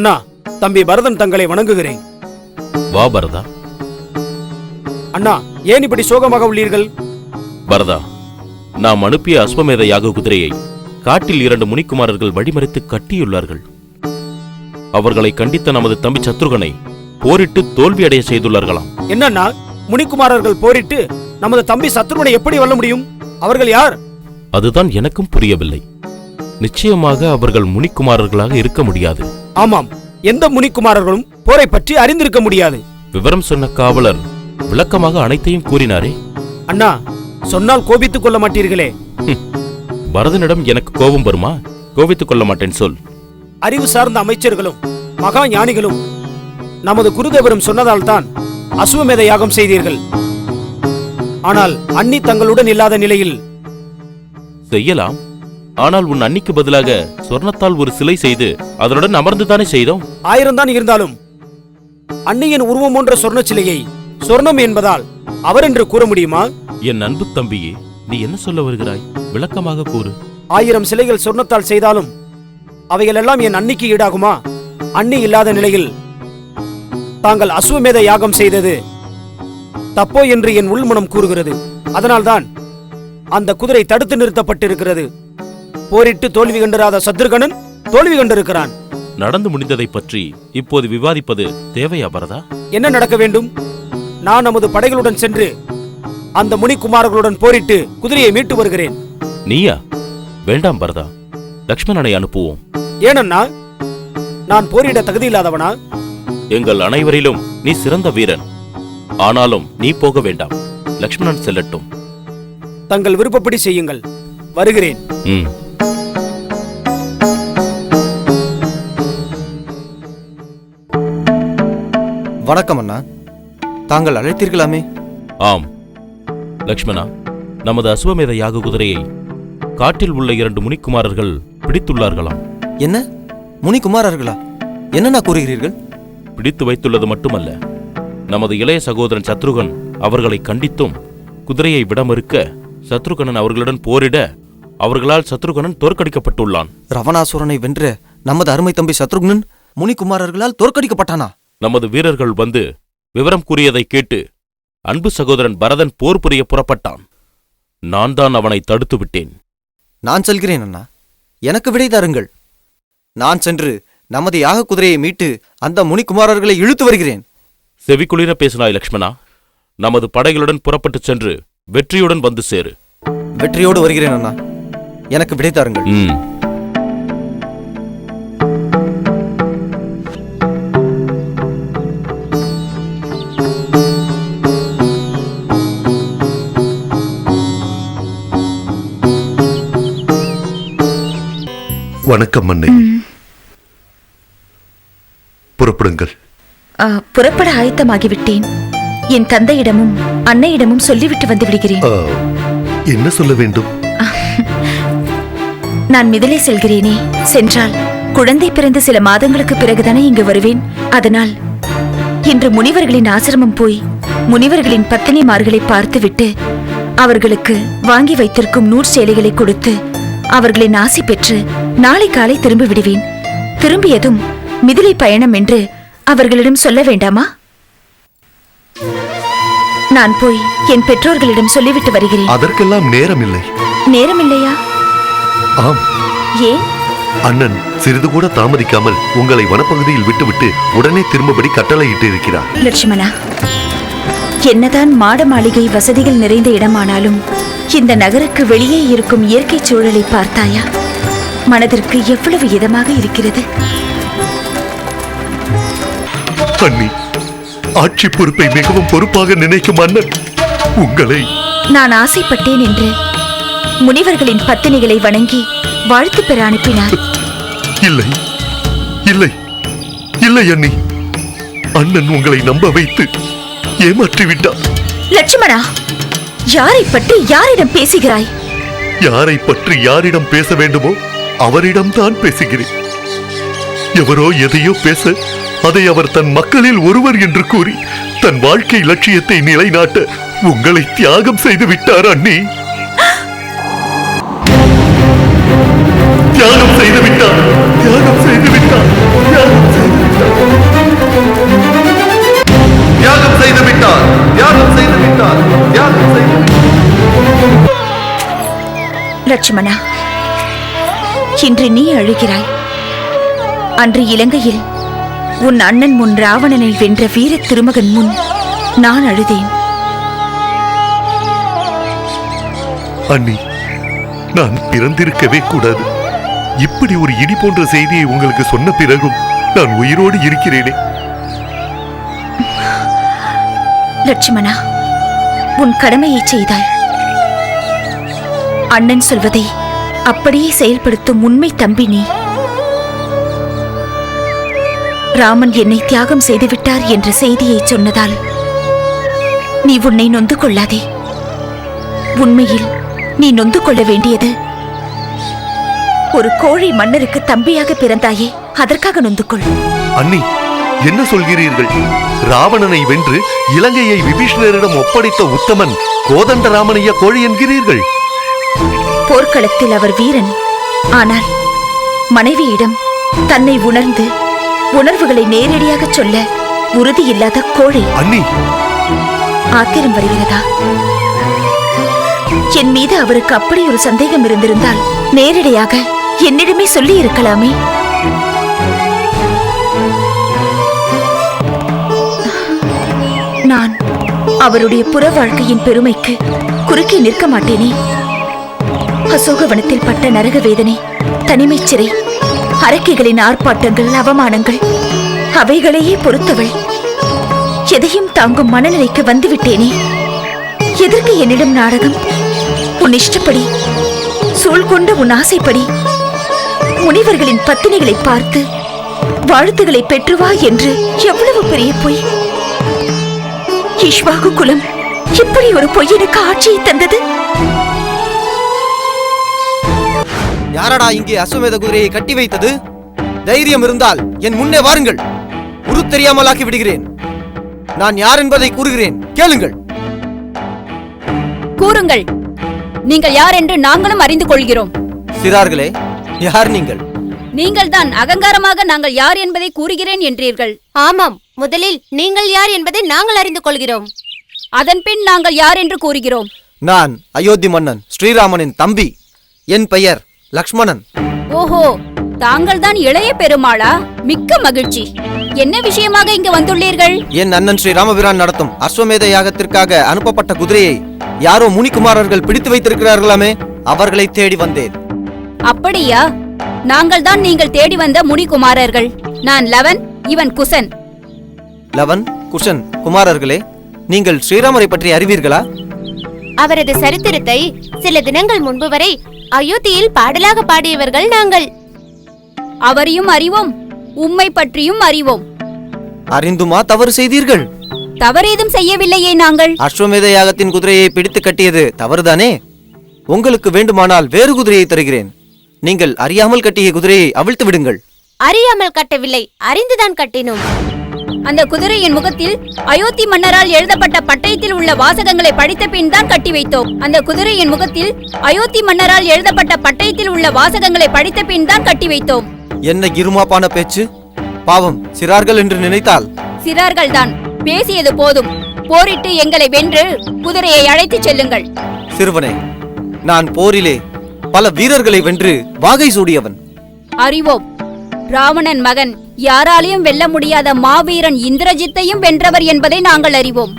மன்னா தம்பி பரதன் தங்களை வணங்குகிறேன். வா பரதா. அண்ணா ஏன் இப்படி சோகமாக உள்ளீர்கள்? பரதா நாம் அனுப்பிய அஸ்வமேத யாக குதிரையை காட்டில் இரண்டு முனிக்குமாரர்கள் வழிமறித்து கட்டியுள்ளார்கள். அவர்களை கண்டித்த நமது தம்பி சத்ருகனை போரிட்டு தோல்வியடைய செய்துள்ளார்களாம். என்னண்ணா முனிக்குமாரர்கள் போரிட்டு நமது தம்பி சத்ருவனை எப்படி வெல்ல முடியும்? அவர்கள் யார்? அதுதான் எனக்கும் புரியவில்லை. நிச்சயமாக அவர்கள் முனிக்குமாரர்களாக இருக்க முடியாது. ஆமாம் எந்த முனிக்குமாரர்களும் போரை பற்றி அறிந்திருக்க முடியாது. விவரம் சொன்ன காவலர் விளக்கமாக அனைத்தையும் கூறினாரே. அண்ணா சொன்னால் கோபித்துக் கொள்ள மாட்டீர்களே. பரதனிடம் எனக்கு கோபம் வருமா? கோபித்துக் கொள்ள மாட்டேன் சொல். அறிவு சார்ந்த அமைச்சர்களும் மகா ஞானிகளும் நமது குருதேவரும் சொன்னதால் தான் அசுவமேத யாகம் செய்தீர்கள். ஆனால் அன்னி தங்களுடன் இல்லாத நிலையில் செய்யலாம். ஆனால் உன் அன்னிக்கு பதிலாக சொர்ணத்தால் ஒரு சிலை செய்து அதனுடன் அமர்ந்துதானே செய்தோம்? ஆயிரம் தான் இருந்தாலும் அன்னியின் உருவம் போன்ற சொர்ண சிலையை சொர்ணம் என்பதால் அவர் என்று கூற முடியுமா? என் அன்பு தம்பியே நீ என்ன சொல்ல வருகிறாய்? விளக்கமாக கூறு. ஆயிரம் சிலைகள் சொர்ணத்தால் செய்தாலும் அவைகளெல்லாம் என் அன்னிக்கு ஈடாகுமா? அன்னி இல்லாத நிலையில் தாங்கள் அசுவமேத யாகம் செய்தது தப்போ என்று என் உள்மனம் கூறுகிறது. அதனால்தான் அந்த குதிரை தடுத்து நிறுத்தப்பட்டிருக்கிறது. போரிட்டு தோல்வி கண்டிராத சத்ருகனன் தோல்வி கண்டிருக்கிறான். நடந்து முடிந்ததை பற்றி இப்போது விவாதிப்பது தேவையா பரதா? என்ன நடக்க வேண்டும்? நான் நமது படைகளுடன் சென்று அந்த முனிக்குமாரர்களுடன் போரிட்டு குதிரையை மீட்டு வருகிறேன். நீயா? வேண்டாம் பரதா. லக்ஷ்மணனை அனுப்புவோம். ஏனண்ணா? நான் போரிட தகுதியில்லாதவனா? எங்கள் அனைவரிலும் நீ சிறந்த வீரன். ஆனாலும் நீ போக வேண்டாம். லக்ஷ்மணன் செல்லட்டும். தங்கள் விருப்பப்படி செய்யுங்கள். வருகிறேன். ம். வணக்கம் அண்ணா. தாங்கள் அழைத்தீர்களாமே? ஆம். லக்ஷ்மணா நமது அஸ்வமேத யாக குதிரையை காட்டில் உள்ள இரண்டு முனிக்குமாரர்கள் பிடித்துள்ளார்களாம். என்ன? முனிகுமாரர்களா என்னண்ணா கூறுகிறீர்கள்? பிடித்து வைத்துள்ளது மட்டுமல்ல நமது இளைய சகோதரன் சத்ருகன் அவர்களை கண்டித்தும் குதிரையை விட மறுக்க சத்ருகனன் அவர்களுடன் போரிட அவர்களால் சத்ருகனன் தோற்கடிக்கப்பட்டுள்ளான். ரவணாசுரனை வென்ற நமது அருமை தம்பி சத்ருக்னன் முனிகுமாரர்களால் தோற்கடிக்கப்பட்டானா? நமது வீரர்கள் வந்து விவரம் கூறியதை கேட்டு அன்பு சகோதரன் பரதன் போர் புரிய புறப்பட்டான். நான் தான் அவனை தடுத்து விட்டேன். நான் செல்கிறேன் அண்ணா. எனக்கு விடை தாருங்கள். நான் சென்று நமது யாக குதிரையை மீட்டு அந்த முனிகுமாரர்களை இழுத்து வருகிறேன். செவிக்குளிர பேசினாய் லக்ஷ்மணா. நமது படைகளுடன் புறப்பட்டுச் சென்று வெற்றியுடன் வந்து சேரு. வெற்றியோடு வருகிறேன் அண்ணா. எனக்கு விடை தாருங்கள். ம். வணக்கம் மன்னை புறப்படுங்கள். ஆ, புறப்பட ஆயத்தமாகிவிட்டேன். என் தந்தையிடமும் அன்னையிடமும் சொல்லிவிட்டு வந்து விடுகிறேன். என்ன சொல்ல வேண்டும்? நான் மிதிலை செல்கிறேனே. சென்றால் குழந்தை பிறந்து சில மாதங்களுக்கு பிறகுதானே இங்கு வருவேன். அதனால் இன்று முனிவர்களின் ஆசிரமம் போய் முனிவர்களின் பத்தினிமார்களை பார்த்துவிட்டு அவர்களுக்கு வாங்கி வைத்திருக்கும் நூற் சேலைகளை கொடுத்து அவர்களின் ஆசி பெற்று நாளை காலை திரும்பி விடுவேன். திரும்பியதும் மிதிலை பயணம் என்று அவர்களிடம் சொல்ல வேண்டாமா? நான் போய் என் பெற்றோர்களிடம் சொல்லிவிட்டு வருகிறேன். அதற்கெல்லாம் நேரமில்லை. நேரமில்லையா? ஆம். ஏன்? அண்ணன் சிறிது கூட தாமதிக்காமல் உங்களை வனப்பகுதியில் விட்டுவிட்டு உடனே திரும்பபடி கட்டளையிட்டு இருக்கிறார். லட்சுமணா என்னதான் மாட மாளிகை வசதிகள் நிறைந்த இடமானாலும் இந்த நகருக்கு வெளியே இருக்கும் இயற்கை சூழலை பார்த்தாயா? மனதிற்கு எவ்வளவு இதமாக இருக்கிறது? அண்ணி ஆட்சி பொறுப்பை மிகவும் பொறுப்பாக நினைக்கும் அண்ணன் உங்களை நான் ஆசைப்பட்டேன் என்று முனிவர்களின் பத்தினிகளை வணங்கி வாழ்த்து பெற அனுப்பினார். இல்லை இல்லை இல்லை அண்ணி. அண்ணன் உங்களை நம்ப வைத்து ஏமாற்றி விட்டார் லட்சுமணா யாரை பற்றி யாரிடம் பேசுகிறாய்? யாரை பற்றி யாரிடம் பேச வேண்டுமோ அவரிடம்தான் பேசுகிறேன். எவரோ எதையோ பேச அதை அவர் தன் மக்களில் ஒருவர் என்று கூறி தன் வாழ்க்கை லட்சியத்தை நிலைநாட்ட உங்களை தியாகம் செய்து விட்டார் அண்ணி. தியாகம் செய்து விட்டார். தியாகம் செய்து விட்டார். தியாகம் செய்து தியாகம் செய்து விட்டார். தியாகம் செய்து விட்டார். தியாகம் செய்து லட்சுமணா இன்று நீ அழுகிறாய். அன்று இலங்கையில் உன் அண்ணன் முன் ராவணனை வென்ற வீர திருமகன் முன் நான் அழுதேன். அண்ணி நான் பிறந்திருக்கவே கூடாது. இப்படி ஒரு இடி போன்ற செய்தியை உங்களுக்கு சொன்ன பிறகும் நான் உயிரோடு இருக்கிறேனே. லட்சுமணா உன் கடமையை செய்தாய். அண்ணன் சொல்வதை அப்படியே செயல்படுத்தும் உண்மை தம்பி நீ. ராமன் என்னை தியாகம் செய்துவிட்டார் என்ற செய்தியை சொன்னதால் நீ உன்னை நொந்து கொள்ளாதே. உண்மையில் நீ நொந்து கொள்ள வேண்டியது ஒரு கோழை மன்னருக்கு தம்பியாக பிறந்தாயே அதற்காக நொந்து கொள். அண்ணி என்ன சொல்கிறீர்கள்? ராவணனை வென்று இலங்கையை விபீஷ்ணரிடம் ஒப்படைத்த உத்தமன் கோதண்டராமனைய கோழி என்கிறீர்கள்? போர்க்களத்தில் அவர் வீரன். ஆனால் மனைவியிடம் தன்னை உணர்ந்து உணர்வுகளை நேரடியாக சொல்ல உறுதியில்லாத கோழை ஆத்திரம் வருகிறதா? என் மீது அவருக்கு அப்படி ஒரு சந்தேகம் இருந்திருந்தால் நேரடியாக என்னிடமே சொல்லி இருக்கலாமே நான் அவருடைய புற வாழ்க்கையின் பெருமைக்கு குறுக்கே நிற்க மாட்டேனே. அசோகவனத்தில் பட்ட நரக வேதனை தனிமைச் சிறை அரக்கைகளின் ஆர்ப்பாட்டங்கள் அவமானங்கள் அவைகளையே பொறுத்தவள். எதையும் தாங்கும் மனநிலைக்கு வந்துவிட்டேனே. எதற்கு என்னிடம் நாடகம்? உன் இஷ்டப்படி சூழ் கொண்ட உன் ஆசைப்படி. முனிவர்களின் பத்தினிகளை பார்த்து வாழ்த்துகளை பெற்று வா என்று எவ்வளவு பெரிய பொய்? இஷ்வாகு குலம் இப்படி ஒரு பொய்யனுக்கு ஆட்சியை தந்தது? யாரடா இங்கே அஸ்வமேத குதிரையை கட்டி வைத்தது? தைரியம் இருந்தால் என் முன்னே வாருங்கள். உரு தெரியாமலாக்கி விடுகிறேன். நான் யார் என்பதை கூறுகிறேன். கேளுங்கள். கூறுங்கள். நீங்கள் யார் என்று நாங்களும் அறிந்து கொள்கிறோம். சிறார்களே யார் நீங்கள்? நீங்கள்தான் அகங்காரமாக நாங்கள் யார் என்பதை கூறுகிறேன் என்றீர்கள். ஆமாம் முதலில் நீங்கள் யார் என்பதை நாங்கள் அறிந்து கொள்கிறோம். அதன்பின் நாங்கள் யார் என்று கூறுகிறோம். நான் அயோத்தி மன்னன் ஸ்ரீராமனின் தம்பி. என் பெயர் லக்ஷ்மணன். ஓஹோ தாங்கள்தான் இளைய பெருமாளா? மிக்க மகிழ்ச்சி. என்ன விஷயமாக இங்கு வந்துள்ளீர்கள்? என் அண்ணன் ஸ்ரீ ராமபிரான் நடத்தும் அஸ்வமேத யாகத்திற்காக அனுப்பப்பட்ட குதிரையை யாரோ முனிக்குமாரர்கள் பிடித்து வைத்திருக்கிறார்களாமே அவர்களை தேடி வந்தேன். அப்படியா? நாங்கள் தான் நீங்கள் தேடி வந்த முனிகுமாரர்கள். நான் லவன் இவன் குசன். லவன் குஷன் குமாரர்களே நீங்கள் ஸ்ரீராமரை பற்றி அறிவீர்களா? அவரது சரித்திரத்தை சில தினங்கள் முன்பு வரை அயோத்தியில் பாடலாக பாடியவர்கள் நாங்கள். அவரையும் அறிவோம். உம்மை பற்றியும் அறிவோம். அறிந்துமா தவறு செய்தீர்கள்? தவறேதும் செய்யவில்லையே நாங்கள். அஸ்வமேத யாகத்தின் குதிரையை பிடித்து கட்டியது தவறுதானே? உங்களுக்கு வேண்டுமானால் வேறு குதிரையை தருகிறேன். நீங்கள் அறியாமல் கட்டிய குதிரையை அவிழ்த்து விடுங்கள். அறியாமல் கட்டவில்லை அறிந்துதான் கட்டினோம். அந்த குதிரையின் முகத்தில் அயோத்தி மன்னரால் எழுதப்பட்ட பட்டயத்தில் உள்ள வாசகங்களை படித்த பின் தான் கட்டி வைத்தோம். அந்த குதிரையின் முகத்தில் அயோத்தி மன்னரால் எழுதப்பட்ட பட்டயத்தில் உள்ள வாசகங்களை படித்த பின் தான் கட்டி வைத்தோம். என்ன இருமாப்பான பேச்சு? பாவம் சிறார்கள் என்று நினைத்தால். சிறார்கள் தான் பேசியது போதும். போரிட்டு எங்களை வென்று குதிரையை அழைத்துச் செல்லுங்கள். சிறுவனே நான் போரிலே பல வீரர்களை வென்று வாகை சூடியவன். அறிவோம் ராவணன் மகன். யாராலையும் வெல்ல முடியாத மாவீரன் இந்திரஜித்தையும் வென்றவர் என்பதை நாங்கள் அறிவோம்.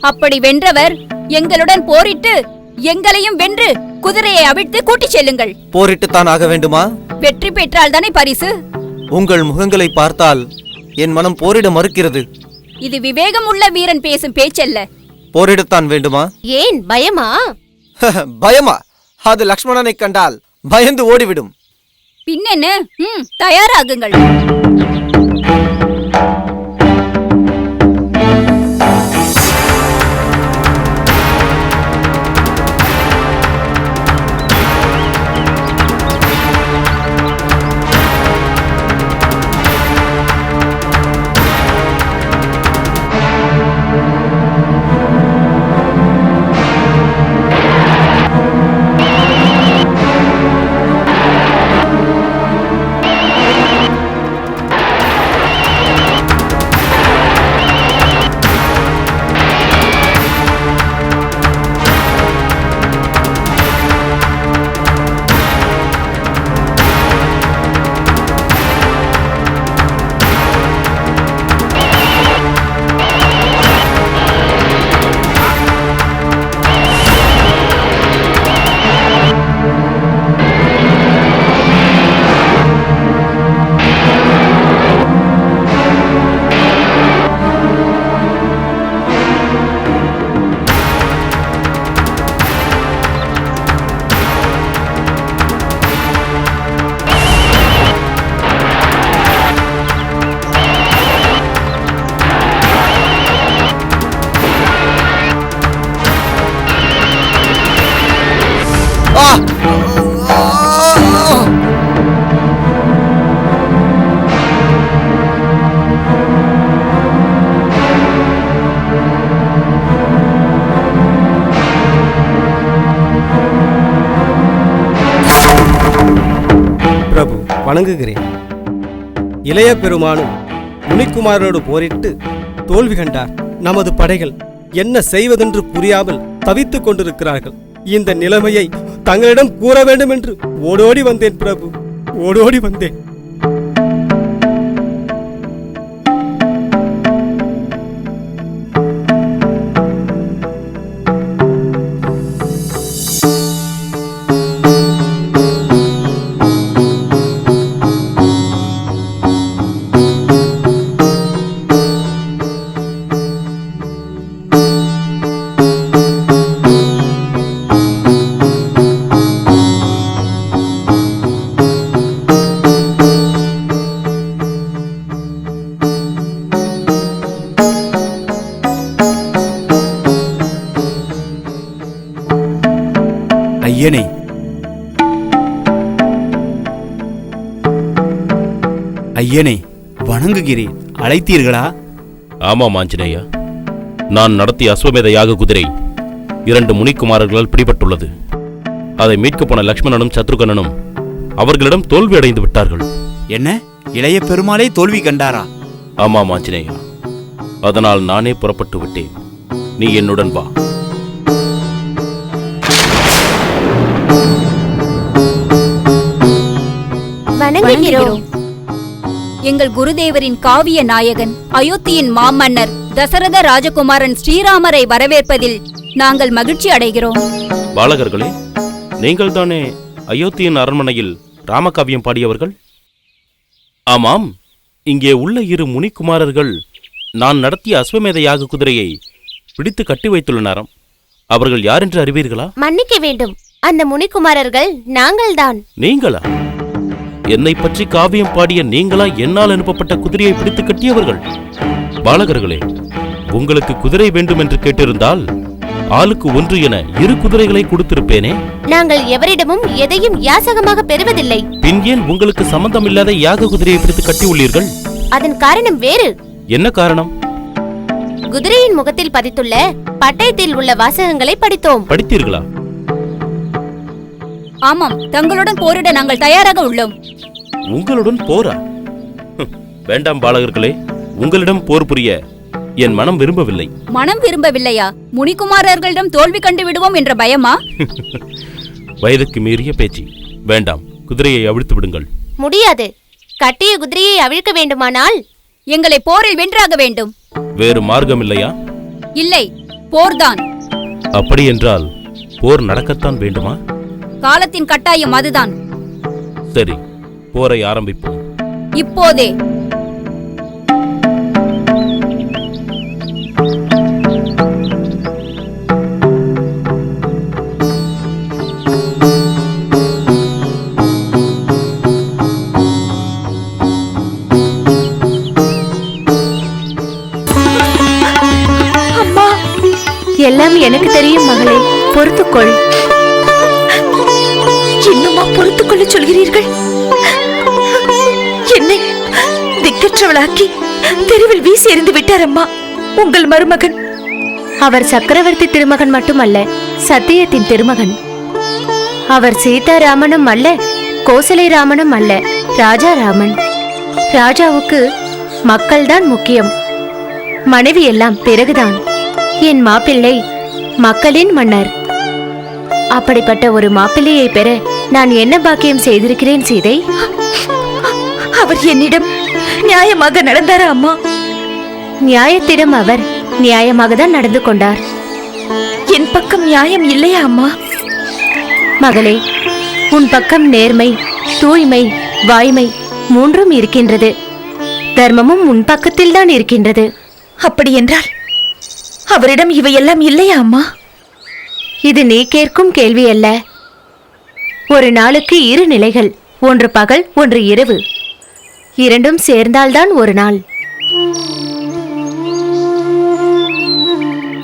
அப்படி வென்றவர் எங்களுடன் போரிட்டு எங்களையும் வென்று குதிரையை அவிழ்த்து கூட்டிச் செல்லுங்கள். போரிட்டுத்தான் ஆக வேண்டுமா? வெற்றி பெற்றால் தானே பரிசு? உங்கள் முகங்களை பார்த்தால் என் மனம் போரிட மறுக்கிறது. இது விவேகம் உள்ள வீரன் பேசும் பேச்சல்ல. போரிடத்தான் வேண்டுமா? ஏன் பயமா? பயமா? அது லக்ஷ்மணனை கண்டால் பயந்து ஓடிவிடும். பின்னென்ன ம் வணங்குகிறேன். இளைய பெருமானும் முனிக்குமாரோடு போரிட்டு தோல்வி கண்டார். நமது படைகள் என்ன செய்வதென்று புரியாமல் தவித்துக் கொண்டிருக்கிறார்கள். இந்த நிலைமையை தங்களிடம் கூற வேண்டும் என்று ஓடோடி வந்தேன் பிரபு. ஓடோடி வந்தேன். ஐயனே வணங்குகிறேன். அழைத்தீர்களா? ஆமாம் ஆஞ்சநேயா நான் நடத்திய அஸ்வமேத யாக குதிரை இரண்டு முனிக்குமாரர்களால் பிடிபட்டுள்ளது. அதை மீட்கப் போன லக்ஷ்மணனும் சத்ருகனனும் அவர்களிடம் தோல்வி அடைந்து விட்டார்கள். என்ன? இளைய பெருமாளே தோல்வி கண்டாரா? ஆமாம் ஆஞ்சநேயா அதனால் நானே புறப்பட்டு விட்டேன். நீ என்னுடன் வா. வணங்குகிறோம். எங்கள் குருதேவரின் காவிய நாயகன் அயோத்தியின் மாமன்னர் தசரத ராஜகுமாரன் ஸ்ரீராமரை வரவேற்பதில் நாங்கள் மகிழ்ச்சி அடைகிறோம். பாலகர்களே நீங்கள் தானே அயோத்தியின் அரண்மனையில் ராமகாவியம் பாடியவர்கள்? ஆமாம் இங்கே உள்ள இரு முனிக்குமாரர்கள் நான் நடத்திய அஸ்வமேத யாக குதிரையை பிடித்து கட்டி வைத்துள்ளனராம். அவர்கள் யார் என்று அறிவீர்களா? மன்னிக்க வேண்டும். அந்த முனிக்குமாரர்கள் நாங்கள்தான். நீங்களா? என்னை பற்றி காவியம் பாடிய நீங்களா என்னால் அனுப்பப்பட்ட குதிரையை பிடித்து கட்டியவர்கள். பாலகர்களே உங்களுக்கு குதிரை வேண்டும் என்று கேட்டிருந்தால் ஆளுக்கு ஒன்று என இரு குதிரைகளை கொடுத்திருப்பேனே? நாங்கள் எவரிடமும் எதையும் யாசகமாக பெறுவதில்லை. பின் ஏன் உங்களுக்கு சம்பந்தமில்லாத யாக குதிரையை பிடித்து கட்டி உள்ளீர்கள் அதன் காரணம் வேறு. என்ன காரணம்? குதிரையின் முகத்தில் பதித்துள்ள பட்டயத்தில் உள்ள வாசகங்களை படித்தோம். படித்தீர்களா? ஆமாம் தங்களுடன் போரிட நாங்கள் தயாராக உள்ளோம். உங்களுடன் போரா? வேண்டாம் பாலகர்களே உங்களிடம் போர் புரிய என் மனம் விரும்பவில்லை. மனம் விரும்பவில்லையா? முனிக்குமாரர்களிடம் தோல்வி கண்டு விடுவோம் என்ற பயமா? வயதுக்கு மீறிய பேச்சு. வேண்டாம் குதிரையை அவிழ்த்து விடுங்கள். முடியாது. கட்டிய குதிரையை அவிழ்க்க வேண்டுமானால்? எங்களை போரில் வென்றாக வேண்டும். வேறு மார்க்கம் இல்லையா? இல்லை போர்தான். அப்படி என்றால் போர் நடக்கத்தான் வேண்டுமா? காலத்தின் கட்டாயம் அதுதான். சரி போரை ஆரம்பிப்போம். இப்போதே. அம்மா எல்லாம் எனக்கு தெரியும் மகளே. பொறுத்துக்கொள். இன்னுமா பொறுத்துக்கொள்ள சொல்கிறீர்கள்? என்னை திக்கற்றவளாக்கி தெருவில் வீசி எறிந்து விட்டார் அம்மா உங்கள் மருமகன்? அவர் சக்கரவர்த்தி திருமகன் மட்டுமல்ல சத்தியத்தின் திருமகன். அவர் சீதாராமனும் அல்ல கோசலை ராமனும் அல்ல ராஜாராமன். ராஜாவுக்கு மக்கள்தான் முக்கியம். மனைவி எல்லாம் பிறகுதான். என் மாப்பிள்ளை மக்களின் மன்னர். அப்படிப்பட்ட ஒரு மாப்பிள்ளையை பெற நான் என்ன பாக்கியம் செய்திருக்கிறேன் சீதை? அவர் என்னிடம் நியாயமாக நடந்தாரா அம்மா? நியாயத்திடம் அவர் நியாயமாக தான் நடந்து கொண்டார். என் பக்கம் நியாயம் இல்லையா அம்மா? மகளே உன் பக்கம் நேர்மை தூய்மை வாய்மை மூன்றும் இருக்கின்றது. தர்மமும் உன் பக்கத்தில் தான் இருக்கின்றது. அப்படி என்றால் அவரிடம் இவையெல்லாம் இல்லையா அம்மா? இது நீ கேட்கும் கேள்வி அல்ல. ஒரு நாளுக்கு இரு நிலைகள் ஒன்று பகல் ஒன்று இரவு. இரண்டும் சேர்ந்தால்தான் ஒரு நாள்.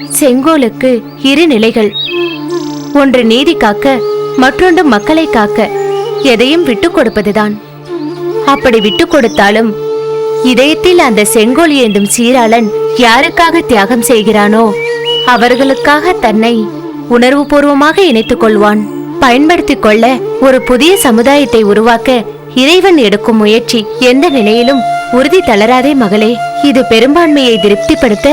செங்கோலுக்கு இரு நிலைகள். ஒன்று நீதி காக்க மற்றொன்று மக்களை காக்க எதையும் விட்டுக் கொடுப்பதுதான். அப்படி விட்டுக் கொடுத்தாலும் இதயத்தில் அந்த செங்கோல் ஏந்தும் சீராளன் யாருக்காக தியாகம் செய்கிறானோ அவர்களுக்காக தன்னை உணர்வுபூர்வமாக இணைத்துக் கொள்வான். பயன்படுத்திக் கொள்ள ஒரு புதிய சமுதாயத்தை உருவாக்க இறைவன் எடுக்கும் முயற்சி எந்த நிலையிலும் உறுதி தளராதே மகளே. இது பெரும்பான்மையை திருப்திப்படுத்த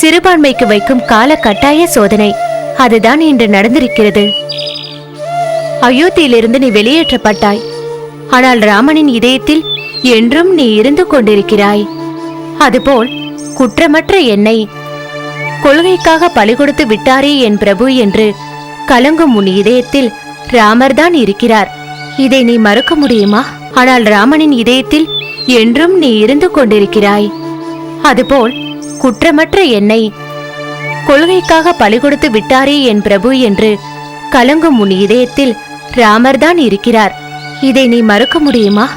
சிறுபான்மைக்கு வைக்கும் கால கட்டாய சோதனை. அதுதான் இன்று நடந்திருக்கிறது. அயோத்தியிலிருந்து நீ வெளியேற்றப்பட்டாய். ஆனால் ராமனின் இதயத்தில் என்றும் நீ இருந்து கொண்டிருக்கிறாய். அதுபோல் குற்றமற்ற என்னை கொள்கைக்காக பலி கொடுத்து விட்டாரே என் பிரபு என்று கலங்கும் உன் இதயத்தில் ராமர்தான் இருக்கிறார். இதை நீ மறுக்க முடியுமா? ஆனால் ராமனின் இதயத்தில் என்றும் நீ இருந்து கொண்டிருக்கிறாய். அதுபோல் குற்றமற்ற என்னை கொள்கைக்காக பலி கொடுத்து விட்டாரே என் பிரபு என்று கலங்கும் உன் இதயத்தில் ராமர்தான் இருக்கிறார். இதை நீ மறுக்க முடியுமா?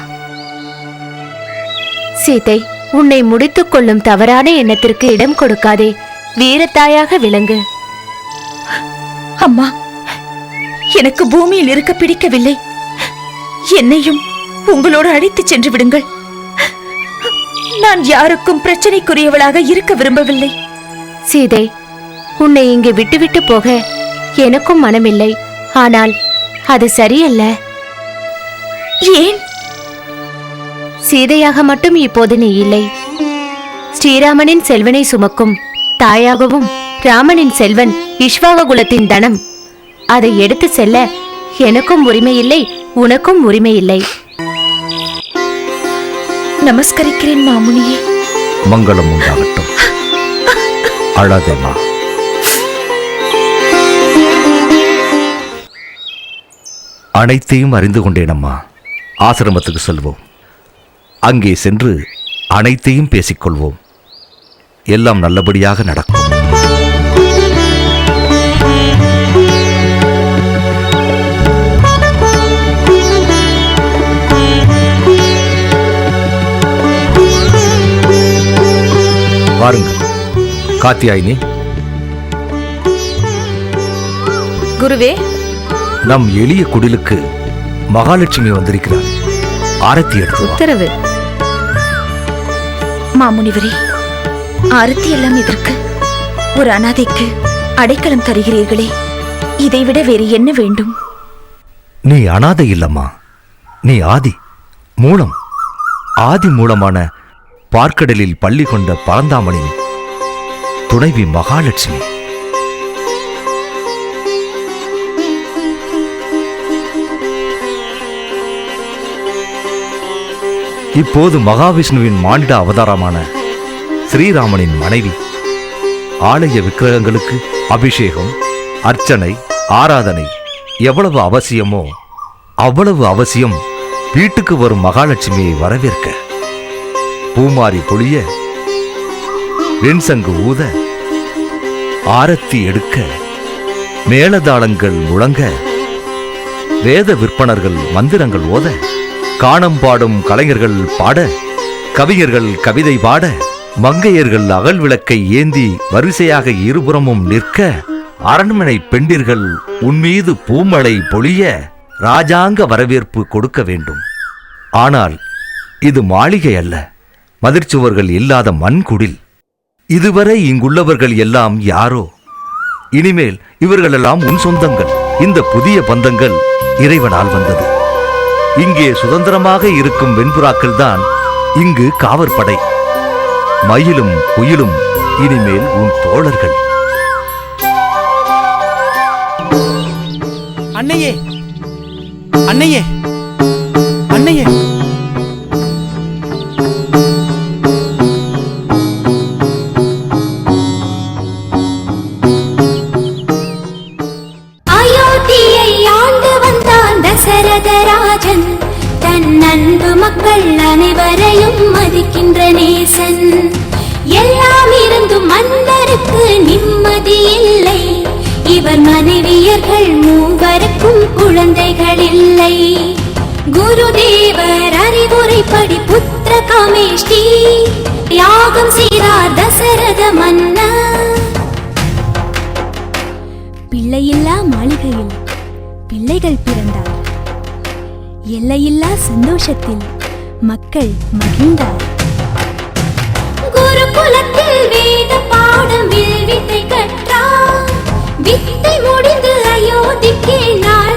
சீதை உன்னை முடித்துக் கொள்ளும் தவறான எண்ணத்திற்கு இடம் கொடுக்காதே. வீரத்தாயாக விளங்கு. அம்மா எனக்கு பூமியில் இருக்க பிடிக்கவில்லை. என்னையும் உங்களோடு அழைத்துச் சென்று விடுங்கள். நான் யாருக்கும் பிரச்சனைக்குரியவளாக இருக்க விரும்பவில்லை. சீதை உன்னை இங்கு விட்டுவிட்டு போக எனக்கும் மனமில்லை. ஆனால் அது சரியல்ல. ஏன்? சீதையாக மட்டும் இப்போது நீ இல்லை. ஸ்ரீராமனின் செல்வனை சுமக்கும் தாயாகவும் ராமனின் செல்வன் இஷ்வாக குலத்தின் தனம். அதை எடுத்து செல்ல எனக்கும் உரிமை இல்லை உனக்கும் உரிமை இல்லை நமஸ்கரிக்கிறேன் மாமுனியே. மங்களம் உண்டாகட்டும். அழாதேம்மா அனைத்தையும் அறிந்து கொண்டேனம்மா ஆசிரமத்துக்கு செல்வோம். அங்கே சென்று அனைத்தையும் பேசிக்கொள்வோம். எல்லாம் நல்லபடியாக நடக்கும். வாருங்கள். காத்தியாயினி. குருவே. நம் எளிய குடிலுக்கு மகாலட்சுமி வந்திருக்கிறார். ஆரத்தி எடுத்து. உத்தரவு. மாமுனிவரே ஆரத்தி எல்லாம் எதற்கு? ஒரு அனாதைக்கு அடைக்கலம் தருகிறீர்களே இதைவிட வேறு என்ன வேண்டும்? நீ அனாதை இல்லம்மா. நீ ஆதி மூலம். ஆதி மூலமான பார்க்கடலில் பள்ளி கொண்ட பரந்தாமனின் துணைவி மகாலட்சுமி. இப்போது மகாவிஷ்ணுவின் மானிட அவதாரமான ஸ்ரீராமனின் மனைவி ஆலய விக்கிரகங்களுக்கு அபிஷேகம் அர்ச்சனை ஆராதனை எவ்வளவு அவசியமோ அவ்வளவு அவசியம் வீட்டுக்கு வரும் மகாலட்சுமியை வரவேற்க. பூமாரி பொழிய வெண்சங்கு ஊத ஆரத்தி எடுக்க மேளதாளங்கள் முழங்க வேத விற்பனர்கள் மந்திரங்கள் ஓத காணம் பாடும் கலைஞர்கள் பாட கவிஞர்கள் கவிதை பாட மங்கையர்கள் அகல் விளக்கை ஏந்தி வரிசையாக இருபுறமும் நிற்க அரண்மனை பெண்டிர்கள் உன்மீது பூமழை பொழிய ராஜாங்க வரவேற்பு கொடுக்க வேண்டும். ஆனால் இது மாளிகை அல்ல. மதிர்ச்சுவர்கள் இல்லாத மண்குடில். இதுவரை இங்குள்ளவர்கள் எல்லாம் யாரோ? இனிமேல் இவர்களெல்லாம் உன் சொந்தங்கள். இந்த புதிய பந்தங்கள் இறைவனால் வந்தது. இங்கே சுதந்திரமாக இருக்கும் வெண்புறாக்கள் தான் இங்கு காவற்படை. மயிலும் குயிலும் இனிமேல் உன் தோழர்கள். அன்னையே. அன்னையே. அன்னையே. குருதேவர் அறிவுரைப்படி புத்திர காமேஷ்டி யாகம் செய்தார் தசரத பிள்ளையில்லா மாளிகையில் பிள்ளைகள் பிறந்தார். எல்லையில்லா சந்தோஷத்தில் மக்கள் மகிழ்ந்தார். குருகுலத்தில் வேத பாடம் வித்தை கற்றார். வித்தை முடிந்து அயோத்திக்கே நாள்